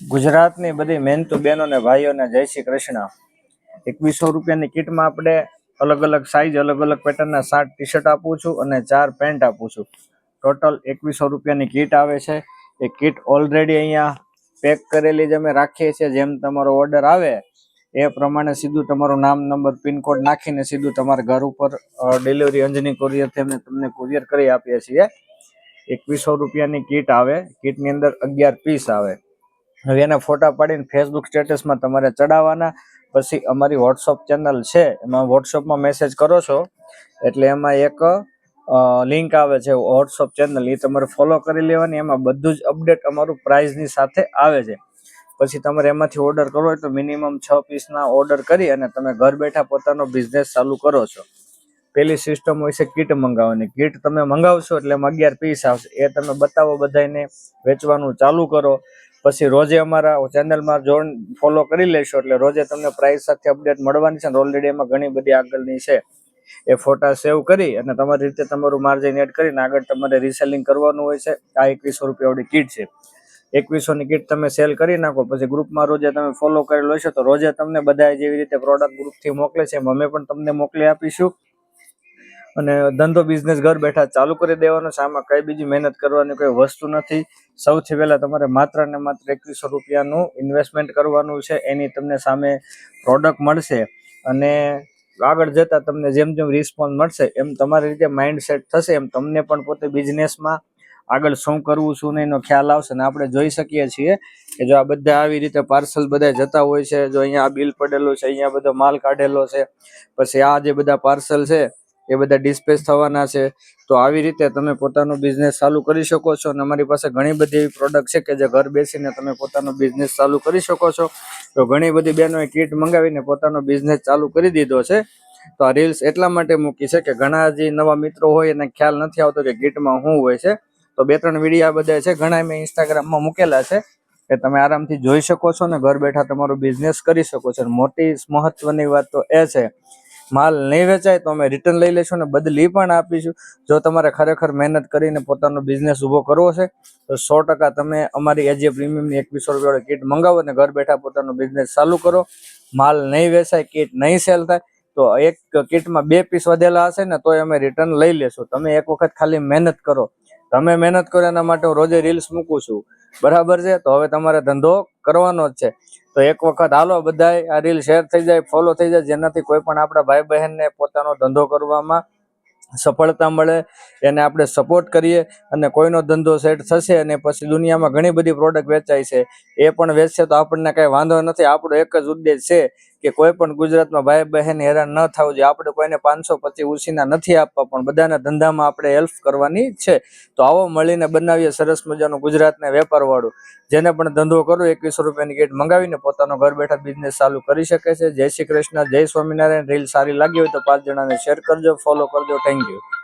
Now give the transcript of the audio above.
ગુજરાતની બધી મહેનતુ બહેનોને, ભાઈઓને, જય શ્રી કૃષ્ણ. એકવીસો રૂપિયાની કિટમાં આપણે અલગ અલગ સાઈઝ અલગ અલગ પેટર્નના સાત ટી શર્ટ આપું છું અને ચાર પેન્ટ આપું છું. ટોટલ એકવીસો રૂપિયાની કીટ આવે છે. એ કીટ ઓલરેડી અહીંયા પેક કરેલી જ અમે રાખીએ છીએ. જેમ તમારો ઓર્ડર આવે, એ પ્રમાણે સીધું તમારું નામ નંબર પિનકોડ નાખીને સીધું તમારા ઘર ઉપર ડિલિવરી અંજની કુરિયરથી અમે તમને કુરિયર કરી આપીએ છીએ. એકવીસો રૂપિયાની કીટ આવે. કીટની અંદર અગિયાર પીસ આવે. હવે એના ફોટા પાડીને ફેસબુક સ્ટેટસમાં તમારે ચડાવવાના. પછી અમારી વોટ્સઅપ ચેનલ છે, એમાં વોટ્સઅપમાં મેસેજ કરો છો. એટલે એમાં એક લિંક આવે છે વોટ્સઅપ ચેનલ એ તમારે ફોલો કરી લેવાની. એમાં બધું જ અપડેટ અમારું પ્રાઇઝની સાથે આવે છે. પછી તમારે એમાંથી ઓર્ડર કરવો હોય તો મિનિમમ છ પીસના ઓર્ડર કરી અને તમે ઘર બેઠા પોતાનો બિઝનેસ ચાલુ કરો છો. પેલી સિસ્ટમ હોય છે કીટ મંગાવવાની. કીટ તમે મંગાવશો એટલે એમાં અગિયાર પીસ આવશે. એ તમે બતાવો બધાને વેચવાનું ચાલુ કરો. પછી રોજે અમારા ચેનલમાં જોઈન ફોલો કરી લેશો એટલે રોજે તમને પ્રાઇસ સાથે અપડેટ મળવાની છે ઓલરેડી એમાં ઘણી બધી આગળની છે. એ ફોટા સેવ કરી અને તમારી રીતે તમારું માર્જિન એડ કરીને આગળ તમારે રિસેલિંગ કરવાનું હોય છે. આ એકવીસો રૂપિયાવાળી કીટ છે. એકવીસોની કીટ તમે સેલ કરી નાખો, પછી ગ્રુપમાં રોજે તમે ફોલો કરેલો હશે તો રોજે તમને બધા જેવી રીતે પ્રોડક્ટ ગ્રુપથી મોકલે છે એમ અમે પણ તમને મોકલી આપીશું. અને ધંધો બિઝનેસ ઘર બેઠા ચાલુ કરી દેવાનો છે. આમાં કઈ બીજી મહેનત કરવાની કોઈ વસ્તુ નથી. સૌથી પહેલા તમારે માત્ર ને માત્ર એકવીસો રૂપિયાનું ઇન્વેસ્ટમેન્ટ કરવાનું છે. એની તમને સામે પ્રોડક્ટ મળશે અને આગળ જતા તમને જેમ જેમ રિસ્પોન્સ મળશે, એમ તમારી રીતે માઇન્ડ સેટ થશે, એમ તમને પણ પોતે બિઝનેસમાં આગળ શું કરવું, શું નહીં એનો ખ્યાલ આવશે. ને આપણે જોઈ શકીએ છીએ કે જો આ બધા આવી રીતે પાર્સલ બધા જતા હોય છે, જો અહીંયા આ બિલ પડેલું છે, અહીંયા બધો માલ કાઢેલો છે, પછી આ જે બધા પાર્સલ છે એ બધા ડિસ્પેચ થવાના છે. તો આવી રીતે તમે પોતાનો બિઝનેસ ચાલુ કરી શકો છો અને અમારી પાસે ઘણી બધી એવી પ્રોડક્ટ છે કે જે ઘર બેસીને તમે પોતાનો બિઝનેસ ચાલુ કરી શકો છો. તો ઘણી બધી બહેનોએ કીટ મંગાવીને પોતાનો બિઝનેસ ચાલુ કરી દીધો છે. તો આ રીલ્સ એટલા માટે મૂકી છે કે ઘણા જે નવા મિત્રો હોય એને ખ્યાલ નથી આવતો કે કીટમાં શું હોય છે. તો બે ત્રણ વિડીયા બધા છે, ઘણા મેં ઇન્સ્ટાગ્રામમાં મૂકેલા છે કે તમે આરામથી જોઈ શકો છો ને ઘર બેઠા તમારો બિઝનેસ કરી શકો છો. મોટી મહત્વની વાત તો એ છે માલ નહીં વેચાય તો અમે રિટર્ન લઈ લઈશું અને બદલી પણ આપીશું. જો તમારે ખરેખર મહેનત કરીને પોતાનો બિઝનેસ ઊભો કરવો છે, તો સો ટકા તમે અમારી એજીએ પ્રીમિયમની એકવીસો રૂપિયાવાળી કીટ મંગાવો અને ઘર બેઠા પોતાનો બિઝનેસ ચાલુ કરો. માલ નહીં વેચાય કીટ નહીં સેલ થાય, તો એક કીટમાં બે પીસ વધેલા હશે ને તોય અમે રિટર્ન લઈ લેશું. તમે એક વખત ખાલી મહેનત કરો. તમે મહેનત કરો એના માટે હું રોજે રીલ્સ મૂકું છું. બરાબર છે? તો હવે તમારે ધંધો કરવાનો જ છે. તો એક વખત હાલો બધાય, આ રીલ શેર થઈ જાય ફોલો થઈ જાય, જેનાથી કોઈ પણ આપણા ભાઈ બહેનને પોતાનો ધંધો કરવામાં સફળતા મળે, એને આપણે સપોર્ટ કરીએ અને કોઈનો ધંધો સેટ થશે અને પછી દુનિયામાં ઘણી બધી પ્રોડક્ટ વેચાય છે, એ પણ વેચશે તો આપણને કઈ વાંધો નથી. આપણો એક જ ઉદ્દેશ છે કે કોઈ પણ ગુજરાતમાં ભાઈ બહેન હેરાન ન થવું જોઈએ. આપણે કોઈને પાંચસો પચીસ ઉછીના નથી આપવા, પણ બધાના ધંધામાં આપણે હેલ્પ કરવાની છે. તો આવો મળીને બનાવીએ સરસ મજાનું ગુજરાતને વેપારવાળું. જેને પણ ધંધો કરો એકવીસો રૂપિયાની કીટ મંગાવીને પોતાનો ઘર બેઠા બિઝનેસ ચાલુ કરી શકે છે. જય શ્રી કૃષ્ણ, જય સ્વામિનારાયણ. રીલ સારી લાગી હોય તો પાંચ જણાને શેર કરજો ફોલો કરજો. Thank you